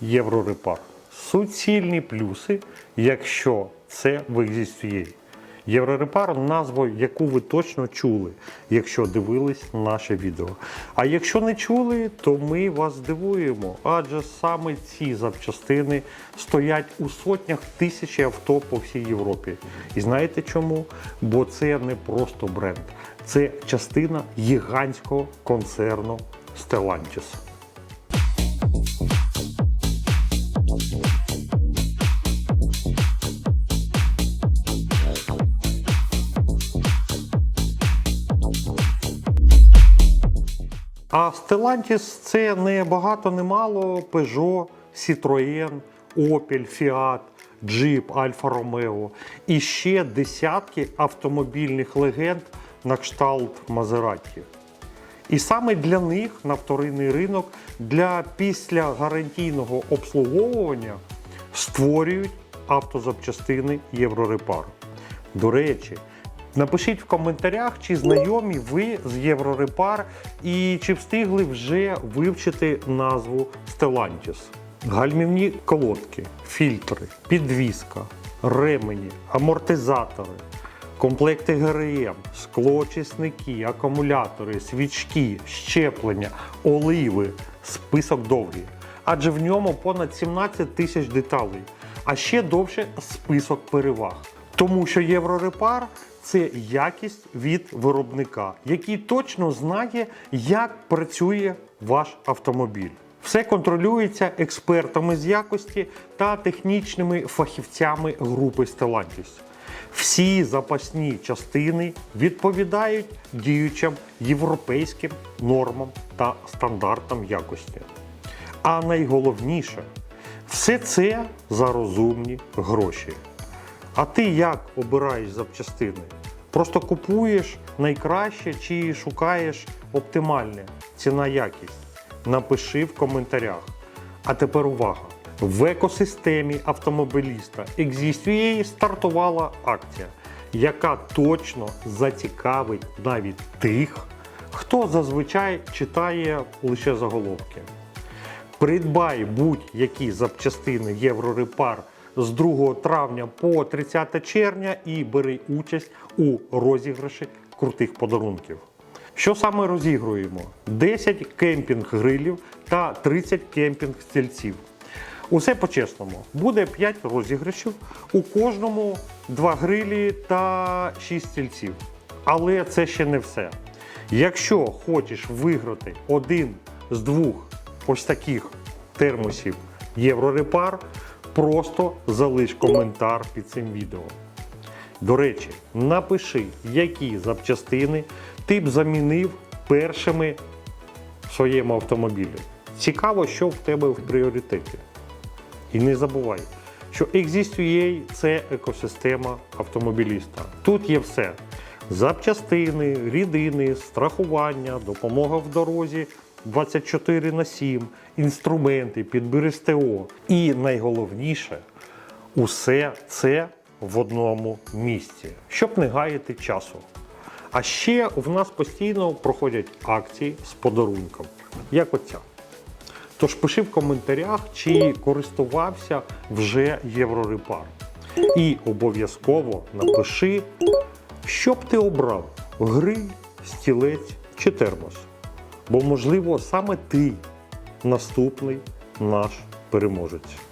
Єврорепар. Суцільні плюси, якщо це в екзистує. Єврорепар назву, яку ви точно чули, якщо дивились наше відео. А якщо не чули, то ми вас здивуємо, адже саме ці запчастини стоять у сотнях тисяч авто по всій Європі. І знаєте чому? Бо це не просто бренд, це частина гігантського концерну Stellantis. А Stellantis це не багато, не мало Peugeot, Citroën, Opel, Fiat, Jeep, Alfa Romeo і ще десятки автомобільних легенд на кшталт Maserati. І саме для них на вторинний ринок для післягарантійного обслуговування створюють автозапчастини Єврорепар. До речі, напишіть в коментарях, чи знайомі ви з Єврорепар і чи встигли вже вивчити назву Stellantis. Гальмівні колодки, фільтри, підвіска, ремені, амортизатори, комплекти ГРМ, склоочисники, акумулятори, свічки, щеплення, оливи, список довгий. Адже в ньому понад 17 тисяч деталей, а ще довше список переваг. Тому що Єврорепар це якість від виробника, який точно знає, як працює ваш автомобіль. Все контролюється експертами з якості та технічними фахівцями групи Stellantis. Всі запасні частини відповідають діючим європейським нормам та стандартам якості. А найголовніше, все це за розумні гроші. А ти як обираєш запчастини? Просто купуєш найкраще чи шукаєш оптимальне ціна якість? Напиши в коментарях. А тепер увага! В екосистемі автомобіліста Exist.ua стартувала акція, яка точно зацікавить навіть тих, хто зазвичай читає лише заголовки. Придбай будь-які запчастини Єврорепар з 2 травня по 30 червня і бери участь у розіграші крутих подарунків. Що саме розігруємо? 10 кемпінг-грилів та 30 кемпінг-стільців. Усе по-чесному. Буде 5 розіграшів, у кожному 2 грилі та 6 стільців. Але це ще не все. Якщо хочеш виграти один з двох ось таких термосів Єврорепар, просто залиш коментар під цим відео. До речі, напиши, які запчастини ти б замінив першими в своєму автомобілі. Цікаво, що в тебе в пріоритеті. І не забувай, що Exist.ua – це екосистема автомобіліста. Тут є все: запчастини, рідини, страхування, допомога в дорозі 24 на 7, інструменти, підбір СТО. І найголовніше, усе це в одному місці, щоб не гаяти часу. А ще в нас постійно проходять акції з подарунком, як оця. Тож пиши в коментарях, чи користувався вже Єврорепар. І обов'язково напиши, що б ти обрав: гриль, стілець чи термос. Бо, можливо, саме ти наступний наш переможець.